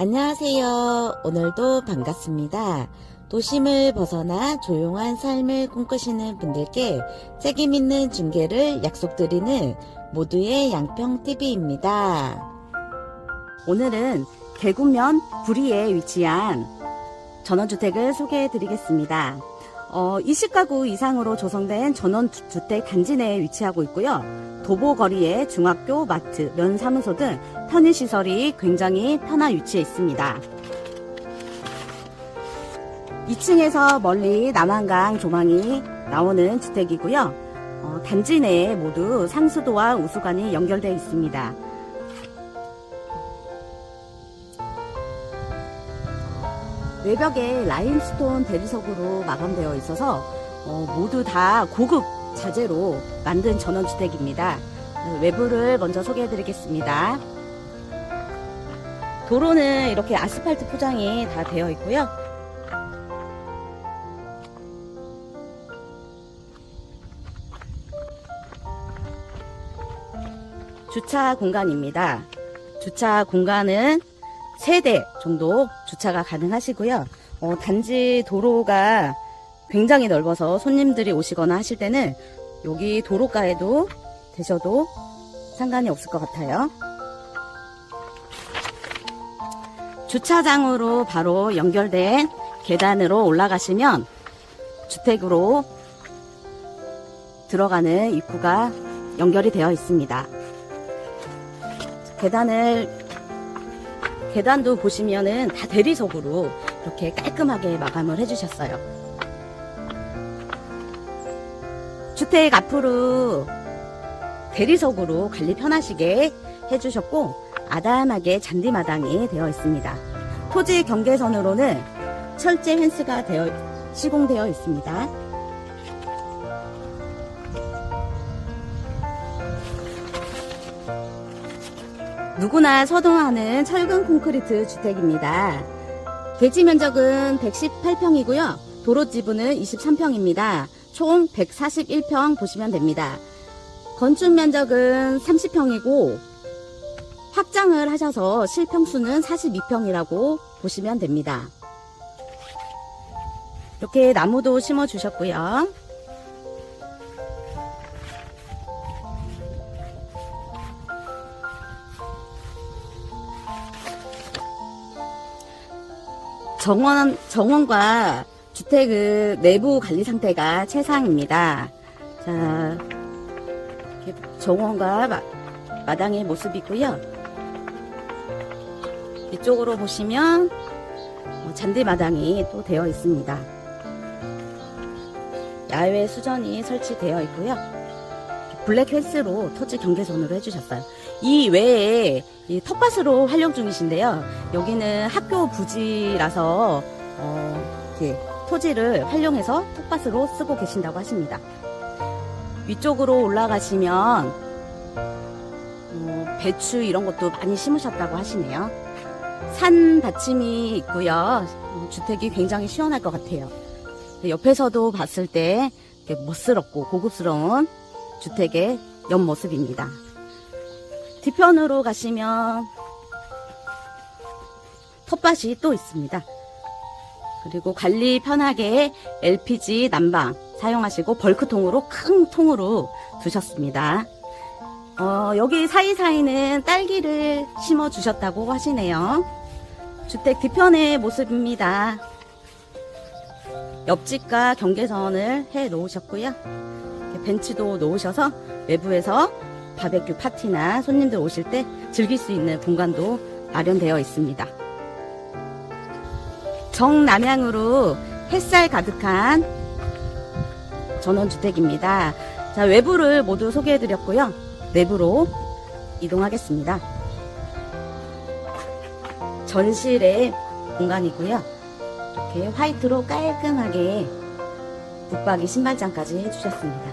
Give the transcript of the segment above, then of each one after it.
안녕하세요. 오늘도 반갑습니다. 도심을 벗어나 조용한 삶을 꿈꾸시는 분들께 책임있는 중계를 약속드리는 모두의 양평TV입니다. 오늘은 대구면 구리에 위치한 전원주택을 소개해 드리겠습니다. 어, 20가구 이상으로 조성된 전원주택 단지 내에 위치하고 있고요. 도보거리에 중학교, 마트, 면사무소 등 편의시설이 굉장히 편하 위치해 있습니다. 2층에서 멀리 남한강 조망이 나오는 주택이고요. 어, 단지 내에 모두 상수도와 우수관이 연결되어 있습니다. 외벽에 라임스톤 대리석으로 마감되어 있어서 어, 모두 다 고급 자재로 만든 전원주택입니다. 어, 외부를 먼저 소개해 드리겠습니다. 도로는 이렇게 아스팔트 포장이 다 되어 있고요. 주차 공간입니다. 주차 공간은 3대 정도 주차가 가능하시고요. 어, 단지 도로가 굉장히 넓어서 손님들이 오시거나 하실 때는 여기 도로가에도 되셔도 상관이 없을 것 같아요. 주차장으로 바로 연결된 계단으로 올라가시면 주택으로 들어가는 입구가 연결이 되어 있습니다. 계단을 계단도 보시면은 다 대리석으로 이렇게 깔끔하게 마감을 해주셨어요. 주택 앞으로 대리석으로 관리 편하시게 해주셨고 아담하게 잔디마당이 되어 있습니다. 토지 경계선으로는 철제 펜스가 되어 시공되어 있습니다. 누구나 서동하는 철근 콘크리트 주택입니다. 대지 면적은 118평이고요. 도로 지분은 23평입니다. 총 141평 보시면 됩니다. 건축 면적은 30평이고 확장을 하셔서 실평수는 42평이라고 보시면 됩니다. 이렇게 나무도 심어 주셨고요. 정원, 정원과 주택의 내부 관리 상태가 최상입니다. 자, 정원과 마, 마당의 모습이고요. 이쪽으로 보시면 어, 잔디 마당이 또 되어 있습니다. 야외 수전이 설치되어 있고요. 블랙 펜스로 토지 경계선으로 해주셨어요. 이 외에 이 텃밭으로 활용 중이신데요. 여기는 학교 부지라서 어, 이렇게 토지를 활용해서 텃밭으로 쓰고 계신다고 하십니다. 위쪽으로 올라가시면 어, 배추 이런 것도 많이 심으셨다고 하시네요. 산 받침이 있고요. 어, 주택이 굉장히 시원할 것 같아요. 옆에서도 봤을 때 멋스럽고 고급스러운 주택의 옆모습입니다. 뒤편으로 가시면 텃밭이 또 있습니다. 그리고 관리 편하게 LPG 난방 사용하시고 벌크통으로 큰 통으로 두셨습니다. 어, 여기 사이사이는 딸기를 심어 주셨다고 하시네요. 주택 뒤편의 모습입니다. 옆집과 경계선을 해 놓으셨고요. 벤치도 놓으셔서 외부에서 바베큐 파티나 손님들 오실 때 즐길 수 있는 공간도 마련되어 있습니다. 정남향으로 햇살 가득한 전원주택입니다. 자, 외부를 모두 소개해드렸고요. 내부로 이동하겠습니다. 전실의 공간이고요. 이렇게 화이트로 깔끔하게 붙박이 신발장까지 해주셨습니다.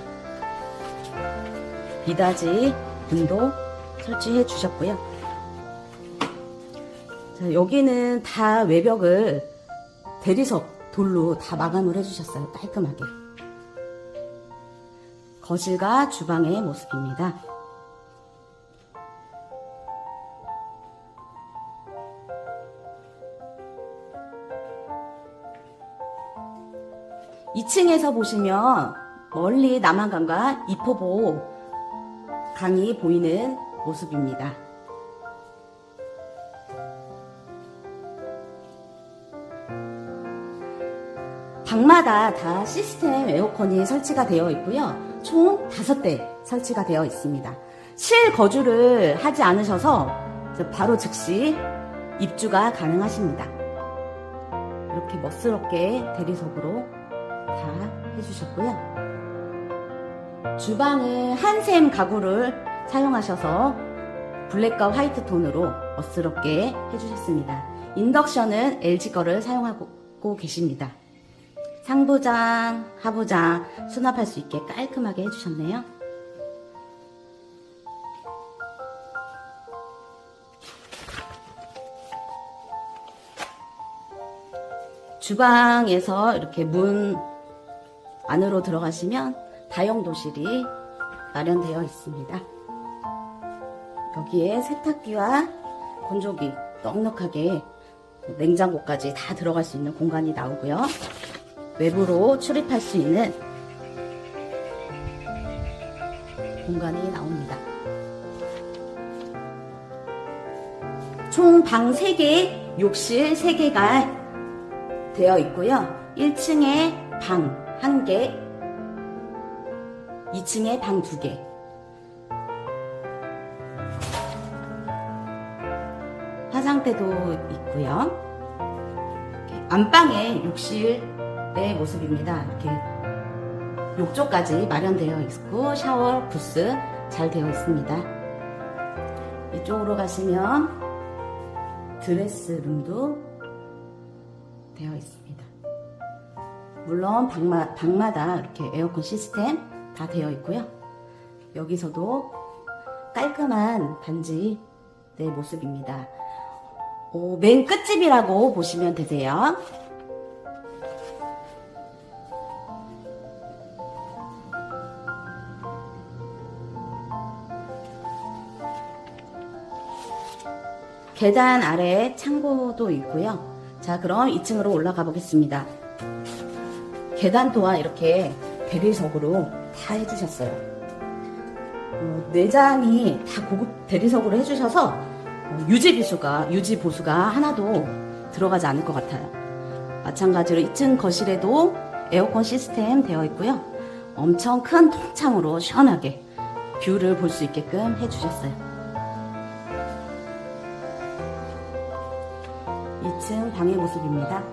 미닫이 문도 설치해 주셨고요. 자, 여기는 다 외벽을 대리석 돌로 다 마감을 해주셨어요. 깔끔하게. 거실과 주방의 모습입니다. 2층에서 보시면 멀리 남한강과 이포보 강이 보이는 모습입니다. 방마다 다 시스템 에어컨이 설치가 되어 있고요. 총 5대 설치가 되어 있습니다. 실거주를 하지 않으셔서 바로 즉시 입주가 가능하십니다. 이렇게 멋스럽게 대리석으로 다 해주셨고요. 주방은 한샘 가구를 사용하셔서 블랙과 화이트 톤으로 멋스럽게 해주셨습니다. 인덕션은 LG 거를 사용하고 계십니다. 상부장, 하부장 수납할 수 있게 깔끔하게 해주셨네요. 주방에서 이렇게 문 안으로 들어가시면 다용도실이 마련되어 있습니다. 여기에 세탁기와 건조기 넉넉하게 냉장고까지 다 들어갈 수 있는 공간이 나오고요. 외부로 출입할 수 있는 공간이 나옵니다. 총 방 3개, 욕실 3개가 되어 있고요. 1층에 방 1개, 2층에 방 2개. 화장대도 있고요. 안방에 욕실 의 모습입니다. 이렇게 욕조까지 마련되어 있고 샤워 부스 잘 되어 있습니다. 이쪽으로 가시면 드레스룸도 되어 있습니다. 물론 방마, 방마다 이렇게 에어컨 시스템 다 되어 있고요. 여기서도 깔끔한 단지 내 모습입니다. 어, 맨 끝집이라고 보시면 되세요. 계단 아래 창고도 있고요. 자, 그럼 2층으로 올라가 보겠습니다. 계단 또한 이렇게 대리석으로 다 해주셨어요. 어, 내장이 다 고급 대리석으로 해주셔서 어, 유지 비수가 유지 보수가 하나도 들어가지 않을 것 같아요. 마찬가지로 2층 거실에도 에어컨 시스템 되어 있고요. 엄청 큰 통창으로 시원하게 뷰를 볼 수 있게끔 해주셨어요. 2층 방의 모습입니다.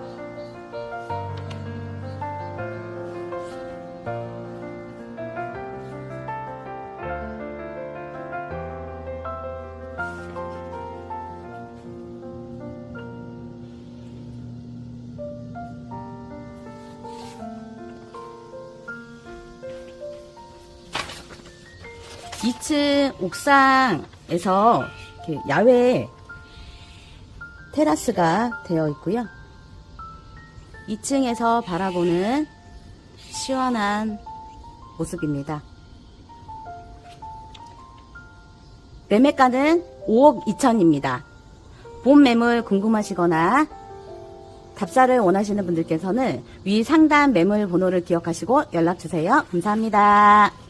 이층 옥상에서 이렇게 야외 테라스가 되어 있고요. 2층에서 바라보는 시원한 모습입니다. 매매가는 5억 2천입니다. 본 매물 궁금하시거나 답사를 원하시는 분들께서는 위 상단 매물 번호를 기억하시고 연락 주세요. 감사합니다.